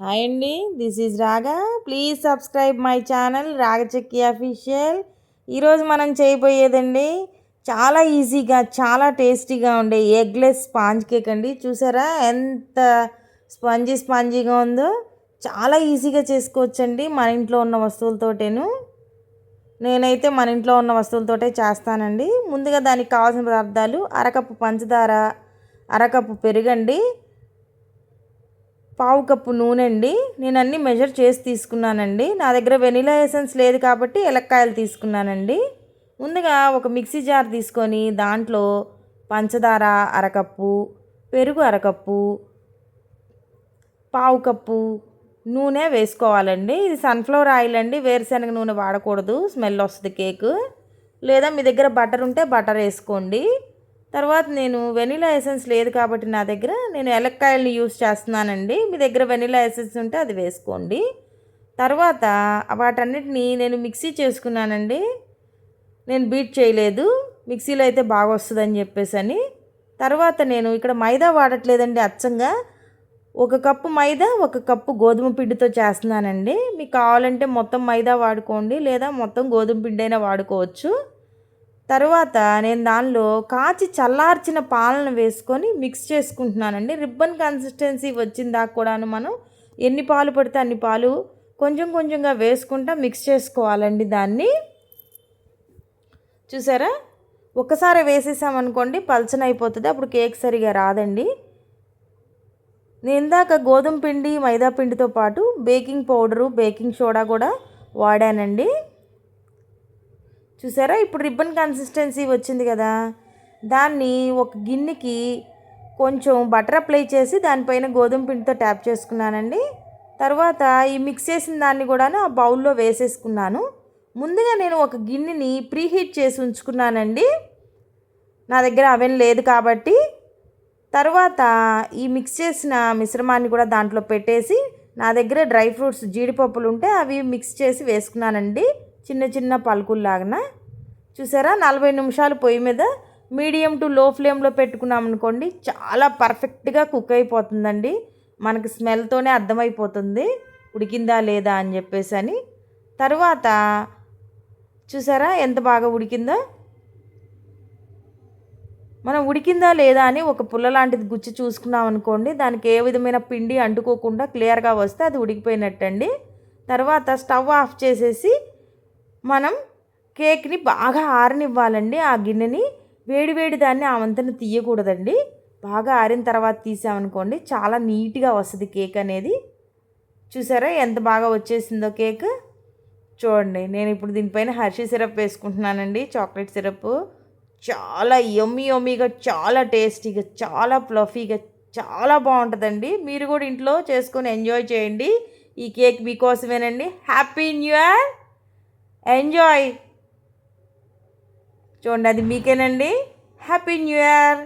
Hi అండి this is Raga. Please subscribe my channel Ragachakki official. ఈరోజు మనం చేయబోయేదండి చాలా ఈజీగా చాలా టేస్టీగా ఉండే ఎగ్లెస్ స్పాంజ్ కేక్ అండి. చూసారా ఎంత స్పంజీ స్పాంజీగా ఉందో. చాలా ఈజీగా చేసుకోవచ్చండి మన ఇంట్లో ఉన్న వస్తువులతోటేను. నేనైతే మన ఇంట్లో ఉన్న వస్తువులతోటే చేస్తానండి. ముందుగా దానికి కావాల్సిన పదార్థాలు అరకప్పు పంచదార అరకప్పు పెరుగండి. పావు కప్పు నూనె అండి. నేను అన్నీ మెజర్ చేసి తీసుకున్నానండి. నా దగ్గర వెనిలా ఎసెన్స్ లేదు కాబట్టి ఎలక్కాయలు తీసుకున్నానండి. ముందుగా ఒక మిక్సీ జార్ తీసుకొని దాంట్లో పంచదార అరకప్పు పెరుగు అరకప్పు పావు కప్పు నూనె వేసుకోవాలండి. ఇది సన్ఫ్లవర్ ఆయిల్ అండి. వేరుశనగ నూనె వాడకూడదు. స్మెల్ వస్తుంది కేకు. లేదా మీ దగ్గర బటర్ ఉంటే బటర్ వేసుకోండి. తర్వాత నేను వెనిలా ఎసెన్స్ లేదు కాబట్టి నా దగ్గర నేను ఎలక్కాయల్ని యూస్ చేస్తున్నానండి. మీ దగ్గర వెనిలా ఎసెన్స్ ఉంటే అది వేసుకోండి. తర్వాత వాటన్నిటిని నేను మిక్సీ చేసుకున్నానండి. నేను బీట్ చేయలేదు. మిక్సీలో అయితే బాగా వస్తుందని చెప్పేసి అని తర్వాత నేను ఇక్కడ మైదా వాడట్లేదండి అచ్చంగా. ఒక కప్పు మైదా ఒక కప్పు గోధుమ పిండితో చేస్తున్నానండి. మీకు కావాలంటే మొత్తం మైదా వాడుకోండి లేదా మొత్తం గోధుమ పిండి అయినా వాడుకోవచ్చు. తర్వాత నేను దానిలో కాచి చల్లార్చిన పాలను వేసుకొని మిక్స్ చేసుకుంటున్నానండి. రిబ్బన్ కన్సిస్టెన్సీ వచ్చిన దాకా కూడాను మనం ఎన్ని పాలు పడితే అన్ని పాలు కొంచెం కొంచెంగా వేసుకుంటా మిక్స్ చేసుకోవాలండి దాన్ని. చూసారా? ఒక్కసారి వేసేసామనుకోండి పలచన అయిపోతుంది. అప్పుడు కేక్ సరిగా రాదండి. నేను ఇందాక గోధుమ పిండి మైదా పిండితో పాటు బేకింగ్ పౌడరు బేకింగ్ సోడా కూడా వాడానండి. చూసారా? ఇప్పుడు రిబ్బన్ కన్సిస్టెన్సీ వచ్చింది కదా. దాన్ని ఒక గిన్నెకి కొంచెం బటర్ అప్లై చేసి దానిపైన గోధుమ పిండితో ట్యాప్ చేసుకున్నానండి. తర్వాత ఈ మిక్స్ చేసిన దాన్ని కూడా ఆ బౌల్లో వేసేసుకున్నాను. ముందుగా నేను ఒక గిన్నెని ప్రీహీట్ చేసి ఉంచుకున్నానండి. నా దగ్గర అవెన్ లేదు కాబట్టి. తర్వాత ఈ మిక్స్ చేసిన మిశ్రమాన్ని కూడా దాంట్లో పెట్టేసి నా దగ్గర డ్రై ఫ్రూట్స్ జీడిపప్పులు ఉంటే అవి మిక్స్ చేసి వేసుకున్నానండి. చిన్న చిన్న పలుకుల్లాగా చూసారా? నలభై నిమిషాలు పొయ్యి మీద మీడియం టు లో ఫ్లేమ్లో పెట్టుకున్నాం అనుకోండి చాలా పర్ఫెక్ట్గా కుక్ అయిపోతుందండి. మనకి స్మెల్తోనే అర్థమైపోతుంది ఉడికిందా లేదా అని చెప్పేసి అని. తర్వాత చూసారా ఎంత బాగా ఉడికిందో? మనం ఉడికిందా లేదా అని ఒక పుల్ల లాంటిది గుచ్చి చూసుకున్నాం అనుకోండి దానికి ఏ విధమైన పిండి అంటుకోకుండా క్లియర్గా వస్తే అది ఉడికిపోయినట్టండి. తర్వాత స్టవ్ ఆఫ్ చేసేసి మనం కేక్ని బాగా ఆరనివ్వాలండి. ఆ గిన్నెని వేడివేడి దాన్ని ఆ వంతెన తీయకూడదండి. బాగా ఆరిన తర్వాత తీసామనుకోండి చాలా నీట్గా వస్తుంది కేక్ అనేది. చూసారా ఎంత బాగా వచ్చేసిందో కేక్? చూడండి నేను ఇప్పుడు దీనిపైన హర్షీ సిరప్ వేసుకుంటున్నానండి చాక్లెట్ సిరప్. చాలా యమ్మి యమ్మీగా చాలా టేస్టీగా చాలా ఫ్లఫీగా చాలా బాగుంటుందండి. మీరు కూడా ఇంట్లో చేసుకొని ఎంజాయ్ చేయండి. ఈ cake మీకోసమేనండి. Happy new year! Enjoy! చూడండి అది మీకేనండి? Happy new year